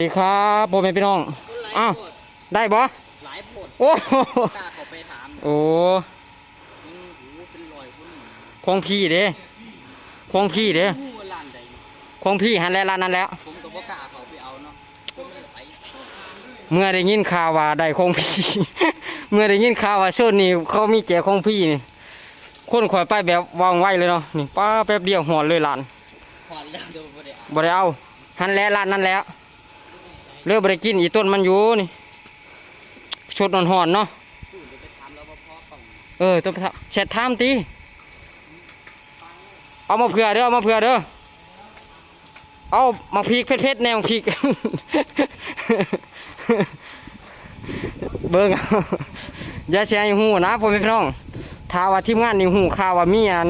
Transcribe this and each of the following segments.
สวัสดีครับพ่อแม่พี่น้องอ้าวได้บ่หลายโพดโอ้โหกล้าเขาไปถามโอ้ยิงหูเป็นรอยคนหนึ่งของพี่เด้ของพี่เด้หูว่าล้านใดเนาะของพี่หันแล้วร้านนั้นแล้วผมก็บ่กล้าเขาไปเอาเนาะผมไม่ไหวเมื่อได้ยินข่าวว่าได้ของพี่ เมื่อได้ยินข่าวว่าช่วงนี้เขามีแจกของพี่นี่คนข่อยไปแบบวางไว้เลยเนาะนี่ป้าแป๊บเดียวหอนเลยหลานพอแล้วเดี๋ยวบ่ได้เอาบ่ได้เอาหันแล้วร้านนั้นแล้ว เลือกบ่ได้กินอีต้นมันอยู่นี่ชดนอนหอนเนาะเดี๋ยวไปถามแล้วว่าพ่อต้องเออต้องไปทำแชทไทม์ตีเอามาเผื่อเด้อเอามาเผื่อเด้อเอามาพริกเผ็ดๆแนวพริกเบิ่งเอาอย่าเสียหูนะพ่อแม่พี่น้องถ้าว่าทีมงานนี่หูข่าวว่ามีอัน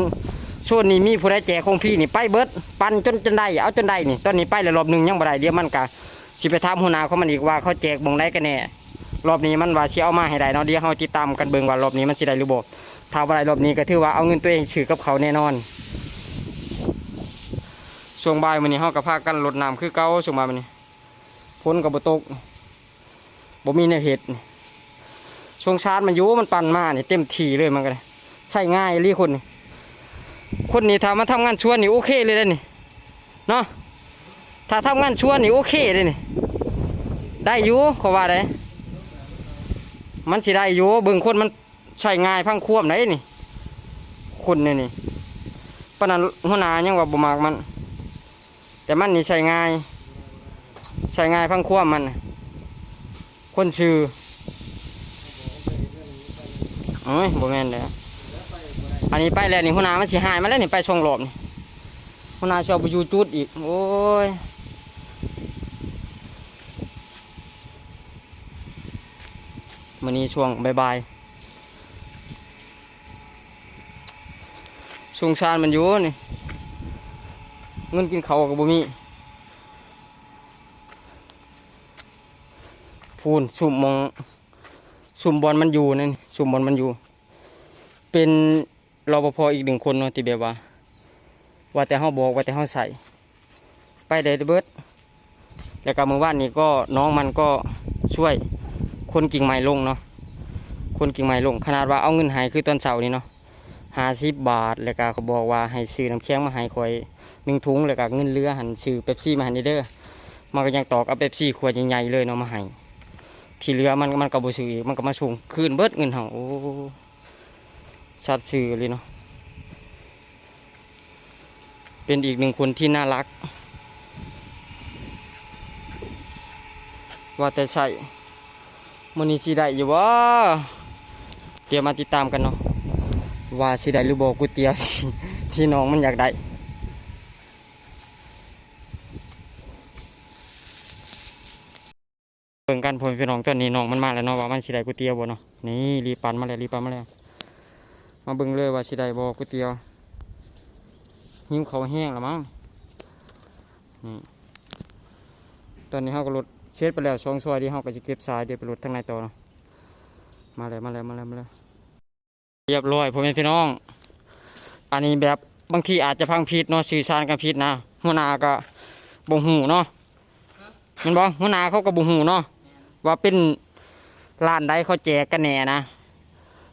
ส่วนนี้มีผู้ใดแจกของพี่นี่ไปเบิด ปั่นจนจนได้เอาจนได้นี่ตอนนี้ไปแล้วรอบหนึ่งยังบ่ได้เดี๋ยวมันก็ สิไปถามหัวหน้าเขามันอีกว่าเขาแจกบ่งได้กันแน่รอบนี้มันว่าสิเอามาให้ได้เนาะเดี๋ยวเฮาติดตามกันเบิ่งว่ารอบนี้มันสิได้หรือบ่ถ้าบ่ได้รอบนี้ก็ถือว่าเอาเงินตัวเองซื้อกับเขาแน่นอนช่วงบ่ายมื้อนี้เฮาก็พากันรดน้ำคือเก่าช่วงบ่ายมื้อนี้ฝนก็บ่ตกบ่มีแนวเฮ็ดช่วงชาร์จมันอยู่มันปั่นมานี่เต็มที่เลยมันก็เลยใช้ง่ายอีหลีคนนี่คนนี้ถ้ามาทำงานชวนนี่โอเคเลยเด้นี่เนาะ ถ้าทำงานชวนนี่โอเคเลยนี่ ได้อยู่เขาว่าได้ มันสิได้อยู่เบิ่งคนมันใช้ง่ายพังควบไหนนี่ คนนี่นี่ปนันหัวหน้ายังว่าบ่มักมัน แต่มันนี่ใช้ง่าย ใช้ง่ายพังควบมัน คนชื่อโอ้ยบ่แม่นเด้ออันนี้ไปแล้วนี่หัวหน้ามันสิหายมาแล้วนี่ไปชงรอบนี่หัวหน้าชอบไปอยู่จุดอีก โอ้ย มันนี้ช่วงบ่ายๆช่วงชานมันอยู่นี่เงินกินเขากับบ่มีพูนสุ่มมองสุ่มบอลมันอยู่นั่นสุ่มบอลมันอยู่ เป็นรปภอีกหนึ่งคนเนาะที่แบบว่า ว่าแต่เฮาบอกว่าแต่เฮาใส่ ไปเดดเบิดแล้วก็เมื่อวานนี้ก็น้องมันก็ช่วย คนกิ่งไม้ลงเนาะคนกิ่งไม้ลง ขนาดว่าเอาเงินหายคือตอนเสาร์นี้เนาะห้าสิบบาทแล้วก็เขาบอกว่าให้ซื้อน้ำแข็งมาให้คอยหนึ่งถุงแล้วก็เงินเหลือหันซื้อเป๊ปซี่มาให้นี่เด้อมันก็ยังตอกเอาเป๊ปซี่ขวดใหญ่ๆเลยเนาะมาให้ที่เหลือมันมันก็บ่ซื้ออีกมันก็มาส่งคืนเบิดเงินเฮาโอ้สัตว์ซื้อเลยเนาะเป็นอีกหนึ่งคนที่น่ารัก ว่าแต่ใช่ มันนี้สิได้อยู่วะเดี๋ยวมาติดตามกันเนาะว่าสิได้หรือบอกก๋วยเตียวที่น้องมันอยากได้เบิ่งกันพ่อแม่พี่น้องตอนนี้น้องมันมาแล้วเนาะว่ามันสิได้ก๋วยเตียวบ่เนาะนี่รีปันมาแล้วรีปันมาแล้วมาเบิ่งเลยว่าสิได้บ่ก๋วยเตียวหิ้วเขาแห้งแล้วมั้งนี่ตอนนี้เฮาก็รถ เช็ดไปแล้วสองซอยที่เขาก็จะเก็บสายเดี๋ยวไปรถทางในต่อเนาะมาแล้วมาแล้วมาแล้วมาแล้วเรียบร้อยพ่อแม่พี่น้อง อันนี้แบบบางทีอาจจะพังผิดเนาะสื่อสารกันผิดนะหัวหน้าก็บ่หูเนาะมันบ่หัวหน้าเขาก็บ่หูเนาะว่าเป็นร้านใดเขาแจกกันแน่นะ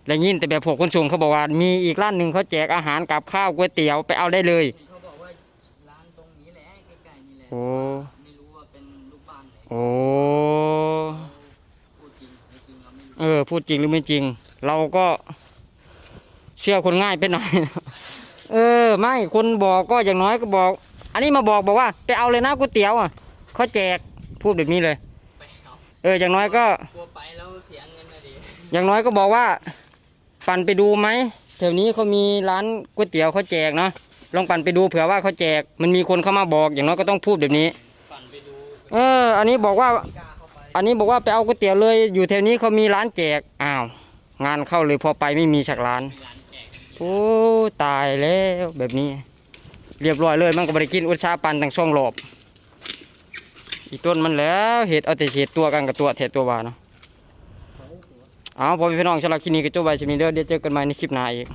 แล้วยินแต่แบบพวกคนส่งเขาบอกว่ามีอีกร้านหนึ่งเขาแจกอาหารกับข้าวก๋วยเตี๋ยวไปเอาได้เลย ออพูดจริงหรือไม่จริง เราก็เชื่อคนง่ายไปหน่อย เออ ไม่คนบอกก็อย่างน้อยก็บอก อันนี้มาบอกบอกว่าไปเอาเลยนะก๋วยเตี๋ยวอะเขาแจกพูดแบบนี้เลยไปเอาเออ อย่างน้อยก็ กลัวไปแล้วเสียเงินนะดิอย่างน้อยก็บอกว่า ปั่นไปดูไหมแถวนี้เขามีร้านก๋วยเตี๋ยวเขาแจกเนาะลองปั่นไปดูเผื่อว่าเขาแจก มันมีคนเข้ามาบอก อย่างน้อยก็ต้องพูดแบบนี้ ปั่นไปดู เออ อันนี้บอกว่ากล้าเข้าไป อันนี้บอกว่าไปเอาก๋วยเตี๋ยวเลย อยู่แถวนี้เขามีร้านแจก อ้าว งานเข้าเลยพอไปไม่มีสักร้านานโอ้ตายแล้วแบบนี้ เรียบร้อยเลยมันก็บริกินอุตสาหปันทั้งช่องหลบอีต้นมันแล้วเห็ดเอาแต่เห็ดตัวกันกับตัวเห็ดตัววาเนาะเอาพอพี่น้องสำหรับคลิปนี้ก็จบไว้จะมีเด้อเดี๋ยวเจอกันใหม่ในคลิปหน้าอีก